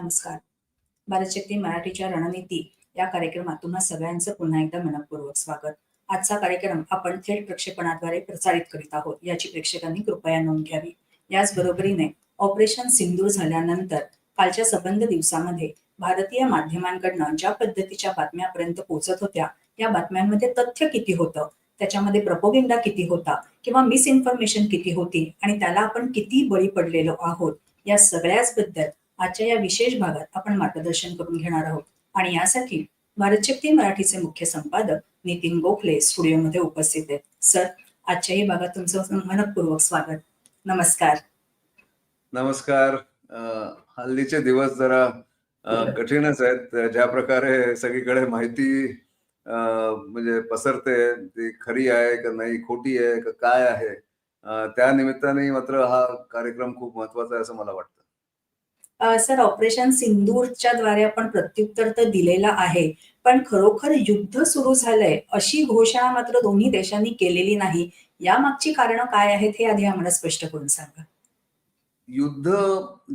नमस्कार. बालशक्ती मराठीच्या रणनीती या कार्यक्रमात तुम्हा सगळ्यांचं पुन्हा एकदा मनपूर्वक स्वागत. आजचा कार्यक्रम आपण थेट प्रक्षेपणाद्वारे प्रसारित करीत आहोत. याची प्रेक्षकांनी कृपया नोंद घ्यावी. याच बरोबरीने ऑपरेशन सिंदूर झाल्यानंतर कालच्या सबंध दिवसामध्ये भारतीय माध्यमांकडनं ज्या पद्धतीच्या बातम्यापर्यंत पोहोचत होत्या या बातम्यांमध्ये तथ्य किती होतं? त्याच्यामध्ये प्रपोगिंडा किती होता? किंवा मिस इन्फॉर्मेशन किती होती? आणि त्याला आपण किती बळी पडलेलो आहोत? या सगळ्याच बद्दल आजच्या या विशेष भागात आपण मार्गदर्शन करून घेणार आहोत. आणि यासाठी भारतशक्ती मराठीचे मुख्य संपादक नितीन गोखले स्टुडिओमध्ये उपस्थित आहेत. सर आजच्याही भागात तुमचं मनपूर्वक स्वागत. नमस्कार. नमस्कार. हल्लीचे दिवस जरा कठीणच आहेत. ज्या प्रकारे सगळीकडे माहिती म्हणजे पसरते ती खरी आहे का नाही खोटी आहे का काय आहे त्या निमित्ताने मात्र हा कार्यक्रम खूप महत्त्वाचा आहे असं मला वाटतं. सर ऑपरेशन सिंदूरच्या द्वारे आपण प्रत्युत्तर तर दिलेला आहे पण खरोखर युद्ध सुरू झालंय अशी घोषणा मात्र दोन्ही देशांनी केलेली नाही. या मागची कारणं काय आहेत हे आधी आम्हाला स्पष्ट करून सांगा. युद्ध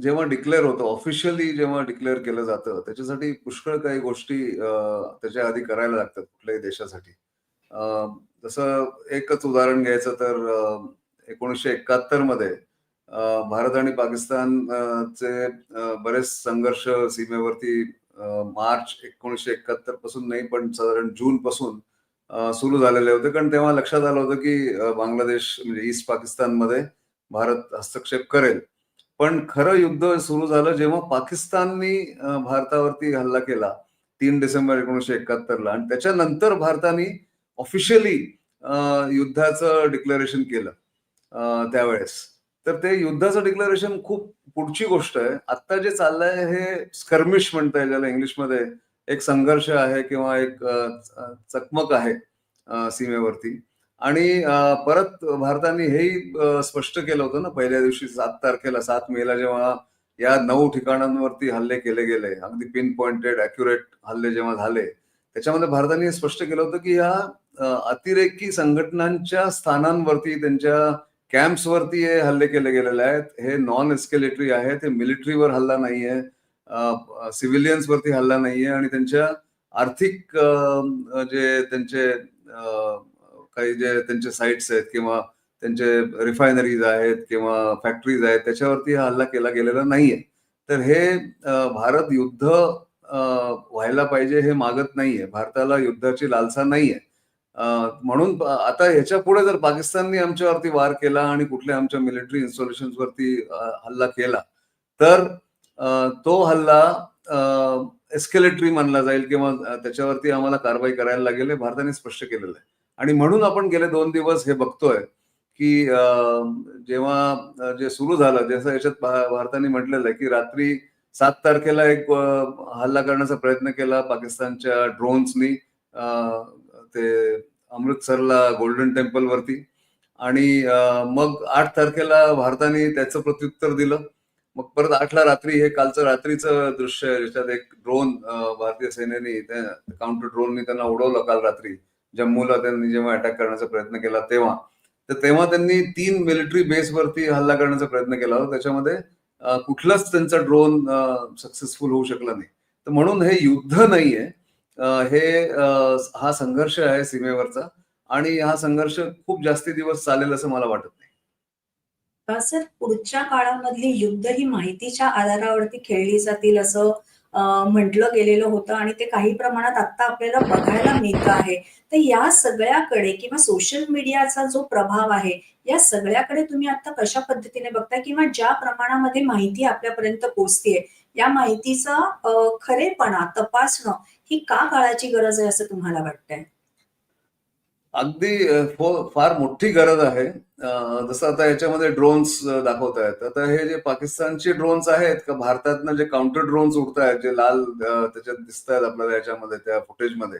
जेव्हा डिक्लेअर होतं ऑफिशियली जेव्हा डिक्लेअर केलं जातं त्याच्यासाठी पुष्कळ काही गोष्टी त्याच्या आधी करायला लागतात कुठल्याही देशासाठी. जसं एकच उदाहरण घ्यायचं तर एकोणीसशे एकाहत्तरमध्ये भारत आणि पाकिस्तान चे बरेच संघर्ष सीमेवरती मार्च एकोणीसशे एकाहत्तरपासून नाही पण साधारण जून पासून सुरू झालेले होते. कारण तेव्हा लक्षात आलं होतं की बांगलादेश म्हणजे ईस्ट पाकिस्तानमध्ये भारत हस्तक्षेप करेल. पण खरं युद्ध सुरू झालं जेव्हा पाकिस्ताननी भारतावरती हल्ला केला तीन डिसेंबर एकोणीसशे एकाहत्तरला. आणि त्याच्यानंतर भारताने ऑफिशियली युद्धाचं डिक्लेरेशन केलं त्यावेळेस. तर ते युद्धाचं डिक्लेरेशन खूप पुढची गोष्ट आहे. आता जे चाललंय हे स्कर्मिश म्हणता येईल ज्याला इंग्लिशमध्ये एक संघर्ष आहे किंवा एक चकमक आहे सीमेवरती. आणि परत भारताने हेही स्पष्ट केलं होतं ना पहिल्या दिवशी सात तारखेला सात मेला जेव्हा या नऊ ठिकाणांवरती हल्ले केले गेले अगदी पिन पॉइंटेड अॅक्युरेट हल्ले जेव्हा झाले त्याच्यामध्ये भारताने स्पष्ट केलं होतं की या अतिरेकी संघटनांच्या स्थानांवरती त्यांच्या कॅम्प्सवरती हे हल्ले केले गेलेले आहेत. हे नॉन एस्केलेटरी आहेत. हे मिलिटरीवर हल्ला नाहीये. सिव्हिलियन्सवरती हल्ला नाहीये. आणि त्यांच्या आर्थिक जे त्यांचे काही जे त्यांचे साईट्स आहेत किंवा त्यांचे रिफायनरीज आहेत किंवा फॅक्टरीज आहेत त्याच्यावरती हा हल्ला केला गेलेला नाहीये. तर हे भारत युद्ध व्हायला पाहिजे हे मागत नाहीये. भारताला युद्धाची लालसा नाहीये. म्हणून आता ह्याच्या पुढे जर पाकिस्तानने आमच्यावरती वार केला आणि कुठल्या आमच्या मिलिटरी इन्स्टॉलेशन वरती हल्ला केला तर तो हल्ला एस्केलेटरी मानला जाईल किंवा त्याच्यावरती आम्हाला कारवाई करायला लागेल हे भारताने स्पष्ट केलेलं आहे. आणि म्हणून आपण गेले दोन दिवस हे बघतोय की जेव्हा जे सुरू झालं जसं याच्यात भारताने म्हटलेलं आहे की रात्री सात तारखेला एक हल्ला करण्याचा प्रयत्न केला पाकिस्तानच्या ड्रोन्सनी ते अमृतसरला गोल्डन टेम्पल वरती. आणि मग आठ तारखेला भारताने त्याचं प्रत्युत्तर दिलं. मग परत आठला रात्री हे कालचं रात्रीचं दृश्य ज्याच्यात एक ड्रोन भारतीय सेनेने काउंटर ड्रोननी त्यांना उडवलं काल रात्री. जम्मूला त्यांनी जेव्हा अटॅक करण्याचा प्रयत्न केला तेव्हा. तर तेव्हा त्यांनी तीन मिलिटरी बेसवरती हल्ला करण्याचा प्रयत्न केला. होता त्याच्यामध्ये कुठलाच त्यांचा ड्रोन सक्सेसफुल होऊ शकला नाही. तर म्हणून हे युद्ध नाहीये. हे हा संघर्ष आहे सीमेवरचा आणि हा संघर्ष खूप जास्ती दिवस चालेल असं मला वाटत नाही. सर? पुढच्या काळामधली युद्ध ही माहितीच्या आधारावरती खेळली जातील असं म्हटलं गेलेलं होतं आणि ते काही प्रमाणात आता आपल्याला बघायला मिळतं आहे. तर या सगळ्याकडे किंवा सोशल मीडियाचा जो प्रभाव आहे या सगळ्याकडे तुम्ही आता कशा पद्धतीने बघताय किंवा ज्या प्रमाणामध्ये माहिती आपल्यापर्यंत पोहोचतेय या माहितीचा खरेपणा तपासणं ही का काळाची गरज आहे असं तुम्हाला वाटतंय? अगदी फार मोठी गरज आहे. जसं आता याच्यामध्ये ड्रोन्स दाखवत आहेत आता हे जे पाकिस्तानचे ड्रोन्स आहेत का भारतातनं जे काउंटर ड्रोन्स उडत आहेत जे लाल त्याच्यात दिसत आहेत आपल्याला याच्यामध्ये त्या फुटेजमध्ये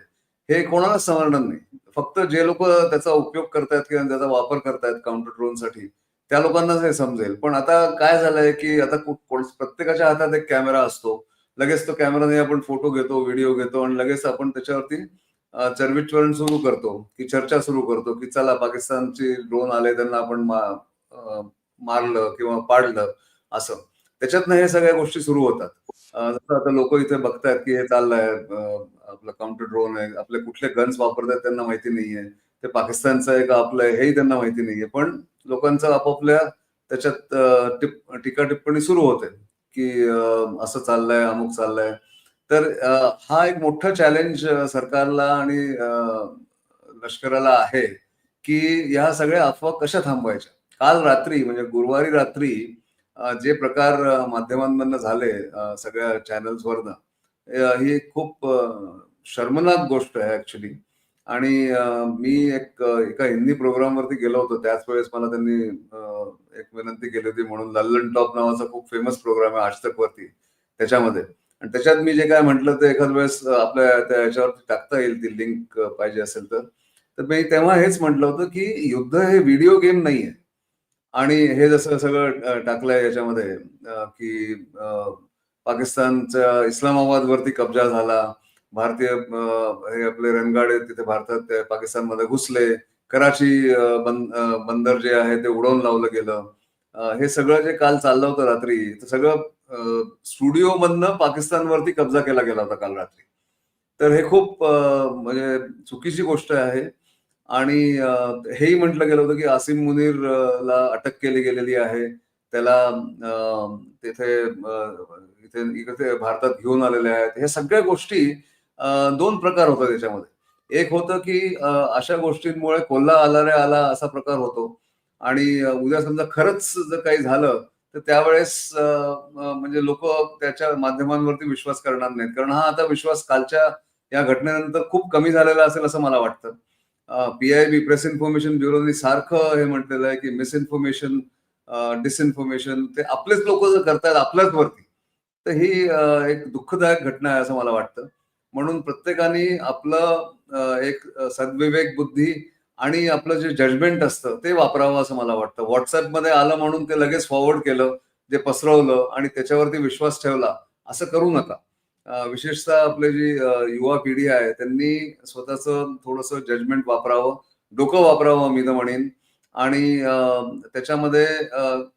हे कोणाला समजणार नाही. फक्त जे लोक त्याचा उपयोग करतायत किंवा त्याचा वापर करतायत काउंटर ड्रोनसाठी त्या लोकांनाच हे समजेल. पण आता काय झालंय की आता प्रत्येकाच्या हातात एक कॅमेरा असतो. लगेच तो कॅमेराने आपण फोटो घेतो व्हिडिओ घेतो आणि लगेच आपण त्याच्यावरती चरविचरण सुरू करतो की चर्चा सुरू करतो की चला पाकिस्तानचे ड्रोन आले त्यांना आपण मा- मारलं किंवा पाडलं असं. त्याच्यातनं हे सगळ्या गोष्टी सुरू होतात. जसं आता लोक इथे बघतायत की हे चाललंय आपलं काउंटर ड्रोन आहे आपले कुठले गन्स वापरतात त्यांना माहिती नाहीये. ते पाकिस्तानचं आहे का आपलं आहे हेही त्यांना माहिती नाहीये. पण लोकांचं आपापल्या त्याच्यात टिप टीका टिप्पणी सुरू होते. की असं चाललंय अमुक चाललंय. तर हा एक मोठा चॅलेंज सरकारला आणि लष्कराला आहे की ह्या सगळ्या अफवा कशा थांबवायच्या? काल रात्री म्हणजे गुरुवारी रात्री जे प्रकार माध्यमांमधनं झाले सगळ्या चॅनल्सवरनं ही खूप शर्मनाक गोष्ट आहे ऍक्च्युली आणि मी एक एका हिंदी प्रोग्राम वरती गेलो होतो. त्याच वेळेस मला त्यांनी एक विनंती केली होती म्हणून लल्लन टॉप नावाचा खूप फेमस प्रोग्राम आहे आज तक वरती त्याच्यामध्ये. आणि त्याच्यात मी जे काय म्हटलं ते एखाद वेळेस आपल्या त्या याच्यावरती टाकता येईल ती लिंक पाहिजे असेल तर. तर मी तेव्हा हेच म्हटलं होतं की युद्ध हे व्हिडिओ गेम नाहीये आणि हे जसं सगळं टाकलंय याच्यामध्ये की अं, पाकिस्तानच्या इस्लामाबाद वरती कब्जा झाला. भारतीय हे आपले रणगाडे तिथे भारतात पाकिस्तानमध्ये घुसले. कराची बंदर जे आहे ते उडवून लावलं गेलं. हे सगळं जे काल चाललं होतं रात्री तर सगळं स्टुडिओ मधनं पाकिस्तानवरती कब्जा केला गेला होता काल रात्री. तर हे खूप म्हणजे चुकीची गोष्ट आहे. आणि हेही म्हटलं गेलं होतं की आसिम मुनीरला ला अटक केली गेलेली आहे. त्याला अं, तिथे इथे इकडे भारतात घेऊन आलेले आहेत. ह्या सगळ्या गोष्टी दोन प्रकार होतात त्याच्यामध्ये. एक होतं की अशा गोष्टींमुळे कोल्हा आला रे आला असा प्रकार होतो. आणि उद्या समजा खरंच जर काही झालं तर त्यावेळेस म्हणजे लोक त्याच्या माध्यमांवरती विश्वास करणार नाहीत. कारण हा आता विश्वास कालच्या या घटनेनंतर खूप कमी झालेला असेल असं मला वाटतं. P I B press information ब्युरोनी सारखं हे म्हटलेलं आहे की मिसइन्फॉर्मेशन डिसइन्फॉर्मेशन ते आपलेच लोक जर करतायत आपल्याच वरती तर ही एक दुःखदायक घटना आहे असं मला वाटतं. म्हणून प्रत्येकाने आपलं एक सद्विवेक बुद्धी आणि आपलं जे जजमेंट असतं ते वापरावं असं मला वाटतं. व्हॉट्सअपमध्ये आलं म्हणून ते लगेच फॉरवर्ड केलं जे पसरवलं आणि त्याच्यावरती विश्वास ठेवला असं करू नका. विशेषतः आपली जी युवा पिढी आहे त्यांनी स्वतःचं थोडंसं जजमेंट वापरावं डोकं वापरावं मी तर म्हणेन. आणि त्याच्यामध्ये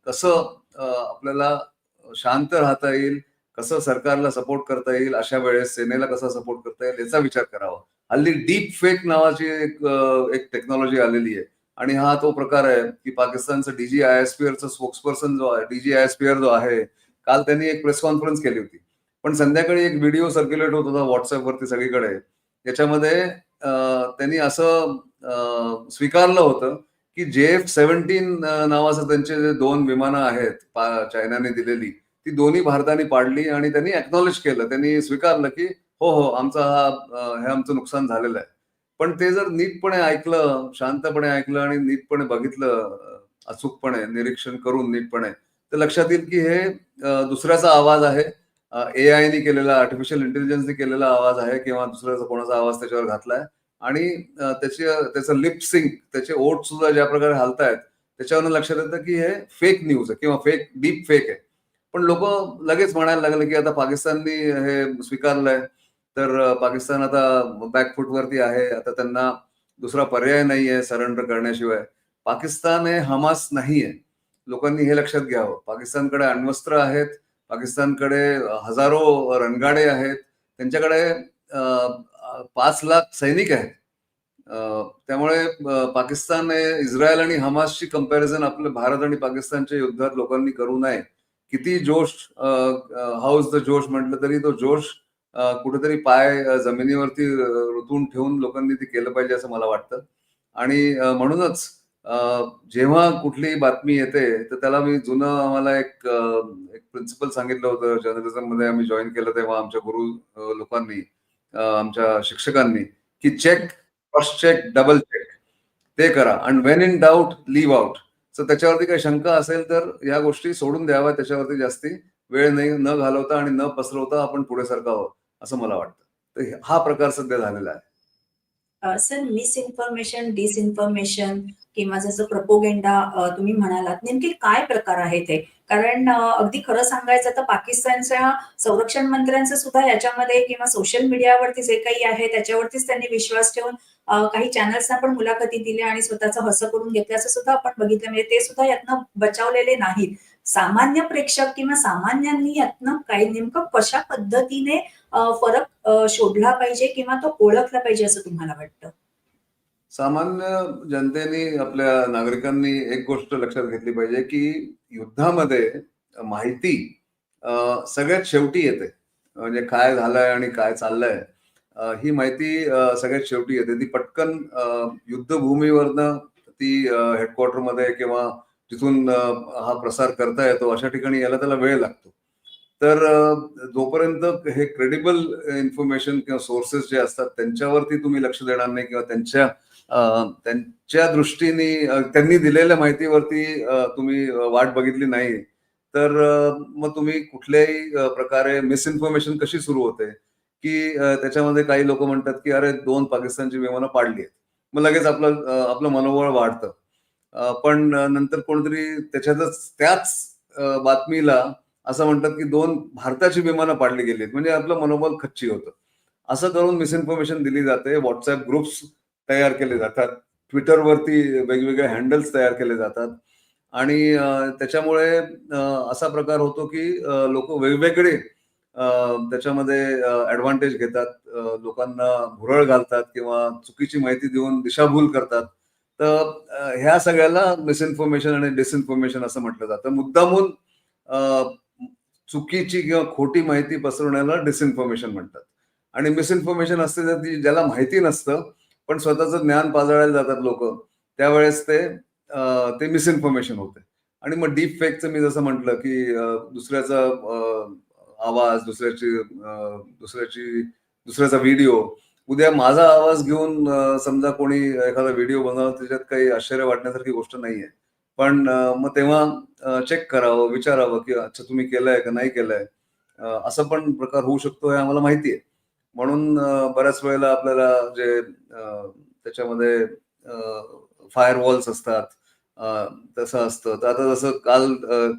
कसं आपल्याला शांत राहता येईल कसं सरकारला सपोर्ट करता येईल अशा वेळेस सेनेला कसा सपोर्ट करता येईल याचा विचार करावा. हल्ली डीप फेक नावाची एक एक टेक्नॉलॉजी आलेली आहे. आणि हा तो प्रकार आहे की पाकिस्तानचं डीजी आयएसपीआरचं स्पोक्सपर्सन जो आहे डीजी आयएसपीआर जो आहे काल त्यांनी एक प्रेस कॉन्फरन्स केली होती. पण संध्याकाळी एक व्हिडिओ सर्क्युलेट होत होता व्हॉट्सअपवरती सगळीकडे. याच्यामध्ये त्यांनी असं स्वीकारलं होतं की जे एफ सेव्हन्टीन नावाचं त्यांचे जे दोन विमानं आहेत चायनाने दिलेली ती दोन्ही भारताने पाडली आणि त्यांनी एक्नॉलेज केलं. त्यांनी स्वीकारलं की हो हो आमचा हा हे आमचं नुकसान झालेलं आहे. पण ते जर नीटपणे ऐकलं शांतपणे ऐकलं आणि नीटपणे बघितलं अचूकपणे निरीक्षण करून नीटपणे तर लक्षात येईल की हे दुसऱ्याचा आवाज आहे. ए आयने केलेला आर्टिफिशियल इंटेलिजन्सने केलेला आवाज आहे किंवा दुसऱ्याचा कोणाचा आवाज त्याच्यावर घातलाय. आणि त्याचे त्याची त्याचं लिपसिंक त्याचे ओट सुद्धा ज्या प्रकारे हालतायत त्याच्यावरनं लक्षात येतं की हे फेक न्यूज आहे किंवा फेक डीप फेक आहे. पण लोक लगेच म्हणायला लागले की आता पाकिस्ताननी हे स्वीकारलंय. तर पाकिस्तान आता बॅकफूट वरती आहे. आता त्यांना दुसरा पर्याय नाहीये सरेंडर करण्याशिवाय. पाकिस्तान हे हमास नाहीये. लोकांनी हे लक्षात घ्यावं. पाकिस्तानकडे अण्वस्त्र आहेत. पाकिस्तानकडे हजारो रणगाडे आहेत. त्यांच्याकडे पाच लाख सैनिक आहेत. त्यामुळे पाकिस्तान हे इस्रायल आणि हमासची कंपॅरिझन आपल्या भारत आणि पाकिस्तानच्या युद्धात लोकांनी करू नये. किती जोश हाऊस द जोश म्हटलं तरी तो जोश कुठेतरी पाय जमिनीवरती रुतून ठेवून लोकांनी ते केलं पाहिजे असं मला वाटतं. आणि म्हणूनच जेव्हा कुठली बातमी येते तर त्याला मी जुनं आम्हाला एक एक प्रिन्सिपल सांगितलं होतं. जर्नलिझममध्ये आम्ही जॉईन केलं तेव्हा आमच्या गुरु लोकांनी आमच्या शिक्षकांनी की check first check double check ते करा. आणि when in doubt leave out तर त्याच्यावरती काही शंका असेल तर या गोष्टी सोडून द्याव्या त्याच्यावरती जास्ती वेळ नाही न घालवता आणि न पसरवता आपण पुढे सरकावं असं मला वाटतं. तर हा प्रकार सध्या झालेला आहे. सर मिसइन्फॉर्मेशन डिसइन्फॉर्मेशन किंवा जसं प्रपोगेंडा तुम्ही म्हणालात नेमके काय प्रकार आहेत ते कारण अगदी खरं सांगायचं तर पाकिस्तानच्या संरक्षण मंत्र्यांचं सुद्धा याच्यामध्ये किंवा सोशल मीडियावरती जे काही आहे त्याच्यावरतीच त्यांनी विश्वास ठेवून काही चॅनल्सना पण मुलाखती दिल्या आणि स्वतःचं हसं करून घेतलं असं सुद्धा आपण बघितलं. म्हणजे ते सुद्धा यातनं बचावलेले नाहीत. सामान्य प्रेक्षक किंवा सामान्यांनी यातनं काही नेमकं कशा पद्धतीने फरक शोधला पाहिजे किंवा तो ओळखला पाहिजे असं तुम्हाला वाटतं? सामान्य जनतेने आपल्या नागरिकांनी एक गोष्ट लक्षात घेतली पाहिजे की युद्धामध्ये माहिती सगळ्यात शेवटी येते. म्हणजे काय झालंय आणि काय चाललंय ही माहिती सगळ्यात शेवटी येते. ती पटकन युद्धभूमीवरनं ती हेडक्वार्टरमध्ये किंवा तिथून हा प्रसार करता येतो. अशा ठिकाणी यायला त्याला वेळ लागतो. तर जोपर्यंत हे क्रेडिबल इन्फॉर्मेशन किंवा सोर्सेस जे असतात त्यांच्यावरती तुम्ही लक्ष देणार नाही किंवा त्यांच्या त्यांच्या दृष्टीने त्यांनी दिलेल्या माहितीवरती तुम्ही वाट बघितली नाही तर मग तुम्ही कुठल्याही प्रकारे मिसइन्फॉर्मेशन कशी सुरू होते? की त्याच्यामध्ये काही लोक म्हणतात की अरे दोन पाकिस्तानची विमानं पाडली आहेत मग लगेच आपलं आपलं मनोबळ वाढतं. पण नंतर कोणतरी त्याच्यातच त्याच बातमीला असं म्हणतात की दोन भारताची विमानं पाडली गेली म्हणजे आपलं मनोबल खच्ची होतं. असं करून मिसइन्फॉर्मेशन दिली जाते. व्हॉट्सअप ग्रुप्स तयार केले जातात. ट्विटरवरती वेगवेगळे हँडल्स तयार केले जातात. आणि त्याच्यामुळे असा प्रकार होतो की लोक वेगवेगळे त्याच्यामध्ये ऍडव्हान्टेज घेतात. लोकांना भुरळ घालतात किंवा चुकीची माहिती देऊन दिशाभूल करतात. तर ह्या सगळ्याला मिसइन्फॉर्मेशन आणि डिसइन्फॉर्मेशन असं म्हटलं जातं. मुद्दामून चुकीची किंवा खोटी माहिती पसरवण्याला डिसइन्फॉर्मेशन म्हणतात. आणि मिसइन्फॉर्मेशन असते तर ती ज्याला माहिती नसतं पण स्वतःचं ज्ञान पाजळायला जातात लोक त्यावेळेस ते ते मिसइन्फॉर्मेशन होते. आणि मग डीप फेकचं मी जसं म्हटलं की दुसऱ्याचा आवाज दुसऱ्याची दुसऱ्याची दुसऱ्याचा व्हिडिओ उद्या माझा आवाज घेऊन समजा कोणी एखादा व्हिडिओ बनवला त्याच्यात काही आश्चर्य वाटण्यासारखी गोष्ट नाहीये. पण मग तेव्हा चेक करावं विचारावं की अच्छा तुम्ही केलंय का नाही केलंय? असं पण प्रकार होऊ शकतो हे आम्हाला माहिती आहे. म्हणून बऱ्याच वेळेला आपल्याला जे त्याच्यामध्ये फायर वॉल्स असतात तसं असतं. तर आता जसं काल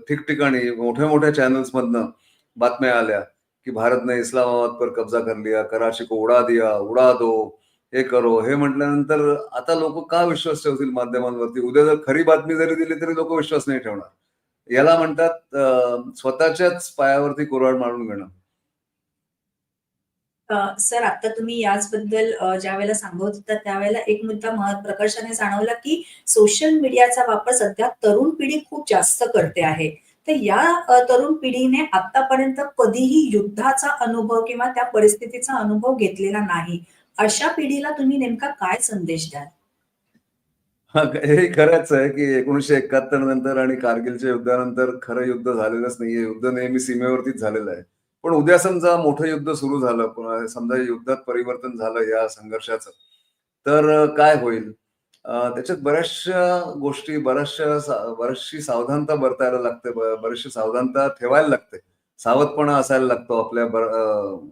ठिकठिकाणी मोठ्या मोठ्या चॅनल्समधनं बातम्या आल्या की भारतने इस्लामाबाद पर कब्जा कर लिया कराची को उडा दिया उडा दो हे करो हे म्हटल्यानंतर आता लोक का विश्वास ठेवतील माध्यमांवरती? उद्या जर खरी बातमी जरी दिली तरी लोक विश्वास नाही ठेवणार. याला म्हणतात स्वतःच्याच पायावरती कुऱ्हाड मारून घेणं. सर आता तुम्ही याचबद्दल ज्या ज्यावेळेला सांगत होता त्यावेळेला एक मुद्दा मह प्रकर्षाने जाणवला की सोशल मीडियाचा वापर सध्या तरुण पिढी खूप जास्त करते आहे. तर या तरुण पिढीने आतापर्यंत कधीही युद्धाचा अनुभव किंवा त्या परिस्थितीचा अनुभव घेतलेला नाही. अशा पिढीला तुम्ही नेमका काय संदेश द्याल? हे खरंच आहे की एकोणीशे एकाहत्तर नंतर आणि कारगिलच्या युद्धानंतर खरं युद्ध झालेलंच नाहीये. युद्ध नेहमी सीमेवरतीच झालेलं आहे. पण उद्या समजा मोठं युद्ध सुरू झालं समजा युद्धात परिवर्तन झालं या संघर्षाचं तर काय होईल? त्याच्यात बऱ्याचशा गोष्टी बऱ्याचशा बऱ्याचशी सावधानता बरतायला लागते बरेचशी बरीचशी सावधानता ठेवायला लागते. सावधपणा असायला लागतो आपल्या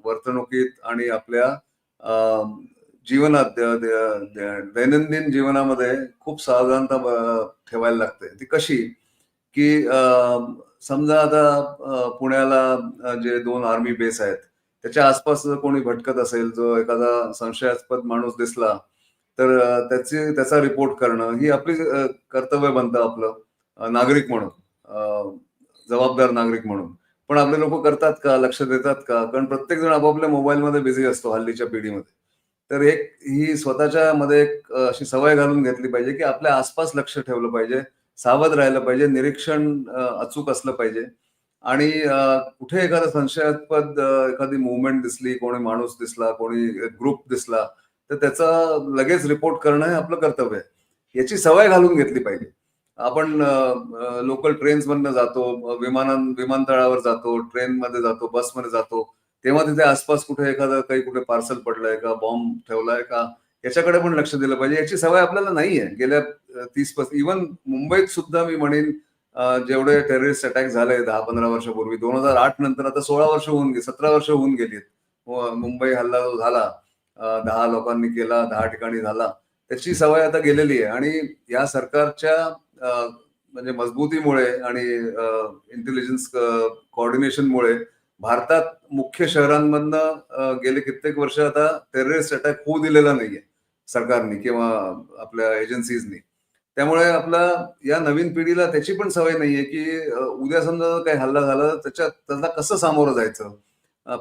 वर्तणुकीत आणि आपल्या जीवनात दैनंदिन जीवनामध्ये खूप सावधानता ठेवायला लागते. ती कशी? की समजा आता पुण्याला जे दोन आर्मी बेस आहेत त्याच्या आसपास जर कोणी भटकत असेल जो एखादा संशयास्पद माणूस दिसला तर त्याची त्याचा रिपोर्ट करणं ही आपली कर्तव्य बनतं आपलं नागरिक म्हणून अ, जबाबदार नागरिक म्हणून. पण आपले लोक करतात का? लक्ष देतात का? कारण प्रत्येक जण आपापल्या मोबाईलमध्ये बिझी असतो हल्लीच्या पिढीमध्ये. तर एक ही स्वतःच्या मध्ये एक अशी सवय घालून घेतली पाहिजे की आपल्या आसपास लक्ष ठेवलं पाहिजे सावध राहिलं पाहिजे निरीक्षण अचूक असलं पाहिजे. आणि कुठे एखादा संशयास्पद एखादी मुवमेंट दिसली कोणी माणूस दिसला कोणी ग्रुप दिसला तर त्याचा लगेच रिपोर्ट करणं हे आपलं कर्तव्य आहे. याची सवय घालून घेतली पाहिजे. आपण लोकल ट्रेन्स मधनं जातो विमानां विमानतळावर जातो ट्रेनमध्ये जातो बसमध्ये जातो. तेव्हा तिथे आसपास कुठे एखादं काही कुठे पार्सल पडलंय का बॉम्ब ठेवलाय का याच्याकडे पण लक्ष दिलं पाहिजे. याची सवय आपल्याला नाहीये. गेल्या तीस पस इव्हन मुंबईत सुद्धा मी म्हणेन जेवढे टेररिस्ट अटॅक झाले दहा पंधरा वर्षापूर्वी दोन हजार आठ नंतर आता सोळा वर्ष होऊन गेली सतरा वर्ष होऊन गेली मुंबई हल्ला जो झाला दहा लोकांनी केला दहा ठिकाणी झाला त्याची सवय आता गेलेली आहे. आणि या सरकारच्या म्हणजे मजबूतीमुळे आणि इंटेलिजन्स कोऑर्डिनेशनमुळे भारतात मुख्य शहरांमधनं गेले कित्येक वर्ष आता टेररिस्ट अटॅक होऊ दिलेला नाहीये सरकारने किंवा आपल्या एजन्सीजनी त्यामुळे आपला या नवीन पिढीला त्याची पण सवय नाहीये की उद्या समजा काही हल्ला झाला त्याच्यात त्याला कसं सामोरं जायचं?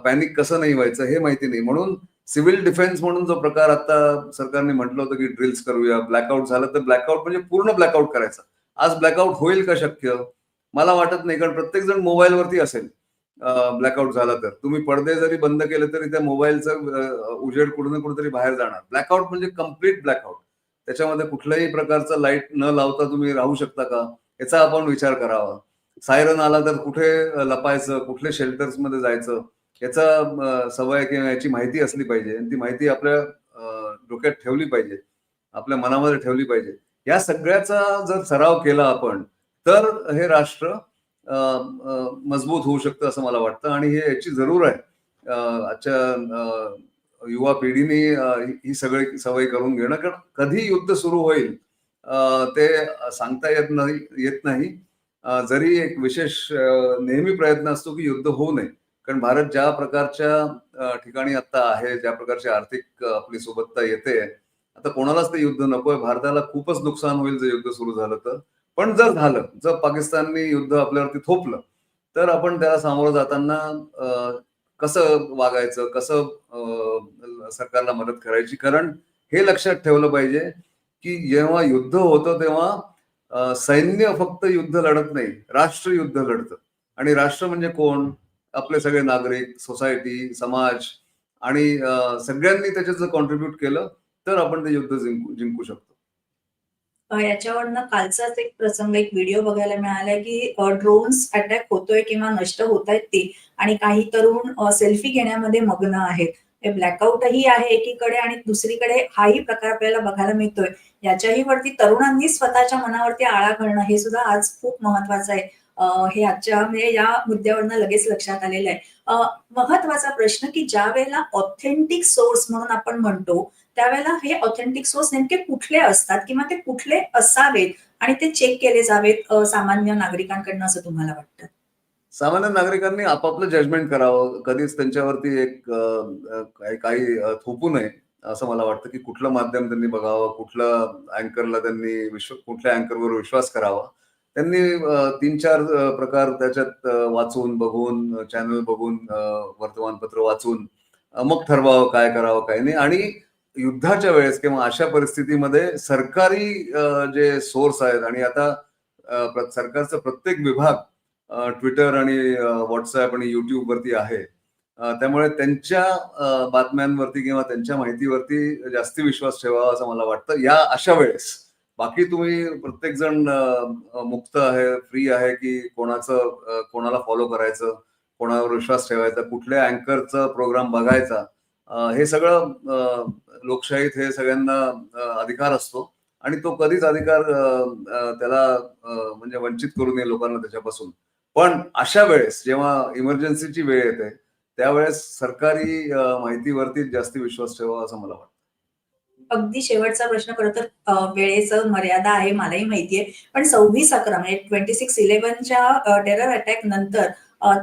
पॅनिक कसं नाही व्हायचं हे माहिती नाही. म्हणून सिव्हिल डिफेन्स म्हणून जो प्रकार आता सरकारने म्हटलं होतं की ड्रिल्स करूया ब्लॅकआउट झालं तर ब्लॅकआउट म्हणजे पूर्ण ब्लॅकआउट करायचं. आज ब्लॅकआउट होईल का शक्य? मला वाटत नाही कारण प्रत्येक जण मोबाईलवरती असेल. ब्लॅकआउट झाला तर. तुम्ही पडदे जरी बंद केले तरी त्या मोबाईलचं उजेड कुठं ना कुठेतरी बाहेर जाणार. ब्लॅकआउट म्हणजे कंप्लीट ब्लॅकआउट त्याच्यामध्ये कुठल्याही प्रकारचं लाइट न लावता तुम्ही राहू शकता का? याचा आपण विचार करावा. सायरन आला तर कुठे लपायचं? कुठले शेल्टर्समध्ये जायचं? याचा सवय किंवा याची माहिती असली पाहिजे आणि ती माहिती आपल्या डोक्यात ठेवली पाहिजे आपल्या मनामध्ये ठेवली पाहिजे. या सगळ्याचा जर सराव केला आपण तर हे राष्ट्र मजबूत होऊ शकतं असं मला वाटतं. आणि हे याची जरूर आहे. आजच्या युवा पिढीने ही सगळी सवय करून घेणं. कारण कधी युद्ध सुरू होईल ते सांगता येत नाही येत नाही. जरी एक विशेष नेहमी प्रयत्न असतो की युद्ध होऊ नये. कारण भारत ज्या प्रकारच्या ठिकाणी आता आहे ज्या प्रकारची आर्थिक आपली सोबतता येते आता कोणालाच ते युद्ध नकोय. भारताला खूपच नुकसान होईल जर युद्ध सुरू झालं तर. पण जर झालं जर पाकिस्ताननी युद्ध आपल्यावरती थोपलं तर आपण त्याला सामोरं जाताना कसं वागायचं कसं सरकारला मदत करायची? कारण हे लक्षात ठेवलं पाहिजे की जेव्हा युद्ध होतं तेव्हा सैन्य फक्त युद्ध लढत नाही राष्ट्र युद्ध लढतं आणि राष्ट्र म्हणजे कोण? आपले सगळे नागरिक सोसायटी समाज आणि सगळ्यांनी त्याच्यात जर कॉन्ट्रीब्युट केलं तर आपण ते युद्ध जिंकू जिंकू शकतो. याच्यावरनं कालचाच एक प्रसंग एक व्हिडिओ बघायला मिळाला की ड्रोन्स अटॅक होतोय किंवा नष्ट होत आहेत ते आणि काही तरुण सेल्फी घेण्यामध्ये मग्न आहेत. हे ब्लॅकआउटही आहे एकीकडे आणि दुसरीकडे हाही प्रकार आपल्याला बघायला मिळतोय. याच्याही वरती तरुणांनी स्वतःच्या मनावरती आळा घालणं हे सुद्धा आज खूप महत्वाचं आहे. हे आजच्या म्हणजे या मुद्द्यावरनं लगेच लक्षात आलेलं आहे. महत्त्वाचा प्रश्न की ज्या वेळेला ऑथेंटिक सोर्स म्हणून आपण म्हणतो त्यावेळेला हे ऑथेंटिक सोर्स नेमके कुठले असतात किंवा ते कुठले असावेत आणि ते चेक केले जावेत सामान्य नागरिकांकडनं असं तुम्हाला वाटतं? सामान्य नागरिकांनी आपापलं जजमेंट करावं. कधीच त्यांच्यावरती एक काही काही थोपू नये असं मला वाटतं की कुठलं माध्यम त्यांनी बघावं कुठलं अँकरला त्यांनी विश्व कुठल्या अँकरवर विश्वास करावा. त्यांनी तीन चार प्रकार त्याच्यात वाचून बघून चॅनल बघून वर्तमानपत्र वाचून मग ठरवावं काय करावं काय नाही. आणि युद्धाच्या वेळेस किंवा अशा परिस्थितीमध्ये सरकारी जे सोर्स आहेत आणि आता सरकारचा प्रत्येक विभाग ट्विटर आणि व्हॉट्सअप आणि युट्यूब वरती आहे. त्यामुळे त्यांच्या बातम्यांवरती किंवा त्यांच्या माहितीवरती जास्ती विश्वास ठेवावा असं मला वाटतं. या अशा वेळेस बाकी तुम्ही प्रत्येक जण मुक्त आहे फ्री आहे की कोणाचं कोणाला फॉलो करायचं कोणावर विश्वास ठेवायचा कुठल्या अँकरचा प्रोग्राम बघायचा हे सगळं लोकशाहीत हे सगळ्यांना अधिकार असतो. आणि तो कधीच अधिकार त्याला म्हणजे वंचित करू नये लोकांना त्याच्यापासून. पण अशा वेळेस जेव्हा इमर्जन्सीची वेळ येते त्यावेळेस सरकारी माहितीवरती जास्ती विश्वास ठेवावा असं मला वाटतं. अगदी शेवटचा प्रश्न खरं तर वेळेचं मर्यादा आहे मलाही माहितीये पण सव्वीस अकरा म्हणजे ट्वेंटी सिक्स इलेव्हनच्या टेरर अटॅक नंतर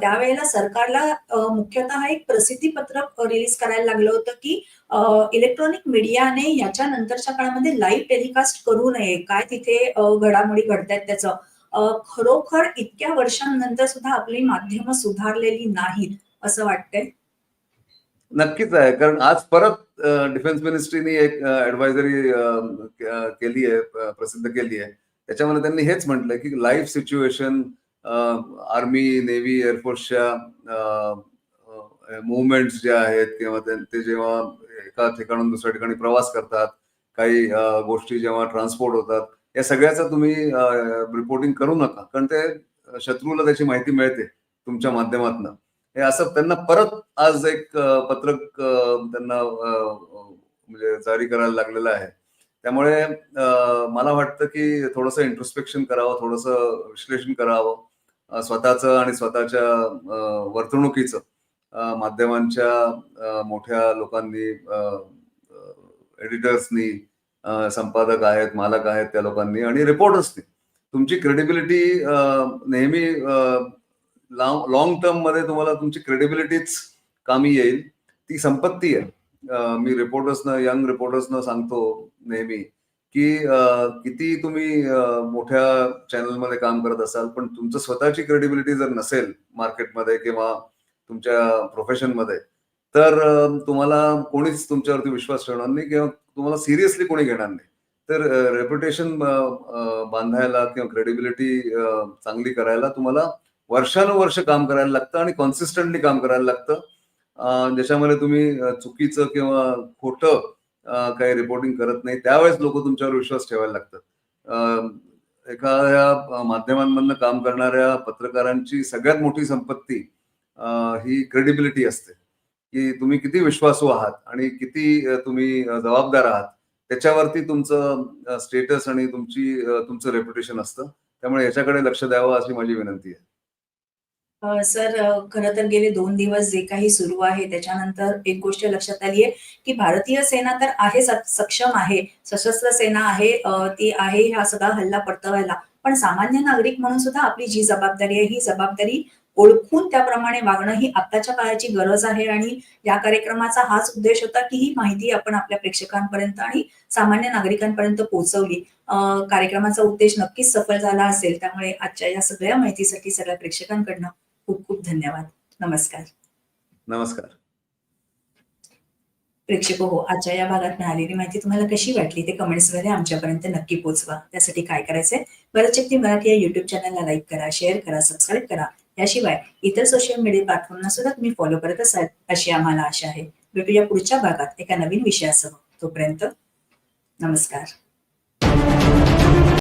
त्यावेळेला सरकारला मुख्यतः एक प्रसिद्धी पत्रक रिलीज करायला लागलं होतं की इलेक्ट्रॉनिक मीडियाने याच्या नंतरच्या काळामध्ये लाईव्ह टेलिकास्ट करू नये. काय तिथे घडामोडी घडतायत त्याचं? खरोखर इतक्या वर्षांनंतर सुद्धा आपली माध्यमं सुधारलेली नाहीत असं वाटतंय? नक्कीच आहे. कारण आज परत डिफेन्स मिनिस्ट्रीनी एक ऍडवायझरी केली आहे प्रसिद्ध केली आहे. त्याच्यामध्ये त्यांनी हेच म्हटलंय की लाईफ सिच्युएशन आर्मी नेव्ही एअरफोर्सच्या मुवमेंट ज्या आहेत किंवा ते जेव्हा एका ठिकाणून दुसऱ्या ठिकाणी प्रवास करतात काही गोष्टी जेव्हा ट्रान्सपोर्ट होतात या सगळ्याचं तुम्ही रिपोर्टिंग करू नका. कारण ते शत्रूला त्याची माहिती मिळते तुमच्या माध्यमातून. हे असं त्यांना परत आज एक पत्रक त्यांना म्हणजे जारी करायला लागलेलं आहे. त्यामुळे मला वाटतं की थोडंसं इंट्रोस्पेक्शन करावं थोडंसं विश्लेषण करावं. स्वतःचं आणि स्वतःच्या वर्तणुकीचं माध्यमांच्या मोठ्या लोकांनी एडिटर्सनी संपादक आहेत मालक आहेत त्या लोकांनी आणि रिपोर्टर्सनी तुमची क्रेडिबिलिटी नेहमी लॉंग टर्ममध्ये तुम्हाला तुमची क्रेडिबिलिटीच कामी येईल. ती संपत्ती आहे. मी रिपोर्टर्सना यंग रिपोर्टर्सना सांगतो नेहमी की किती तुम्ही मोठ्या चॅनलमध्ये काम करत असाल पण तुमचं स्वतःची क्रेडिबिलिटी जर नसेल मार्केटमध्ये किंवा तुमच्या प्रोफेशनमध्ये तर तुम्हाला कोणीच तुमच्यावरती विश्वास ठेवणार नाही किंवा तुम्हाला सिरियसली कोणी घेणार नाही. तर रेप्युटेशन बांधायला किंवा क्रेडिबिलिटी चांगली करायला तुम्हाला वर्षानुवर्ष काम करायला लागतं आणि कॉन्सिस्टंटली काम करायला लागतं. ज्याच्यामध्ये तुम्ही चुकीचं किंवा खोटं काही रिपोर्टिंग करत नाही त्यावेळेस लोक तुमच्यावर विश्वास ठेवायला लागतात. एखाद्या माध्यमांमधनं काम करणाऱ्या पत्रकारांची सगळ्यात मोठी संपत्ती ही क्रेडिबिलिटी असते. की तुम्ही किती विश्वासू आहात आणि किती तुम्ही जबाबदार आहात त्याच्यावरती तुमचं स्टेटस आणि तुमची तुमचं रेप्युटेशन असतं. त्यामुळे याच्याकडे लक्ष द्यावं अशी माझी विनंती आहे. सर खरं तर गेले दोन दिवस जे काही सुरू आहे त्याच्यानंतर एक गोष्ट लक्षात आली आहे की भारतीय सेना तर आहे सक्षम आहे सशस्त्र सेना आहे ती आहे हा सगळा हल्ला परतवायला. पण सामान्य नागरिक म्हणून सुद्धा आपली जी जबाबदारी आहे ही जबाबदारी ओळखून त्याप्रमाणे वागणं ही आत्ताच्या काळाची गरज आहे आणि या कार्यक्रमाचा हाच उद्देश होता की ही माहिती आपण आपल्या प्रेक्षकांपर्यंत आणि सामान्य नागरिकांपर्यंत पोहोचवली. कार्यक्रमाचा उद्देश नक्कीच सफल झाला असेल त्यामुळे आजच्या या सगळ्या माहितीसाठी सगळ्या प्रेक्षकांकडनं खूप खूप धन्यवाद. नमस्कार. नमस्कार. प्रेक्षक हो आजच्या या भागात मिळालेली माहिती तुम्हाला कशी वाटली ते कमेंट्समध्ये आमच्यापर्यंत नक्की पोहोचवा. त्यासाठी काय करायचंय? बरं मराठी या युट्यूब चॅनलला लाईक करा शेअर करा सबस्क्राईब करा. याशिवाय इतर सोशल मीडिया प्लॅटफॉर्मना सुद्धा तुम्ही फॉलो करत असाल अशी आम्हाला आशा आहे. भेटूया पुढच्या भागात एका नवीन विषयासह. तोपर्यंत नमस्कार.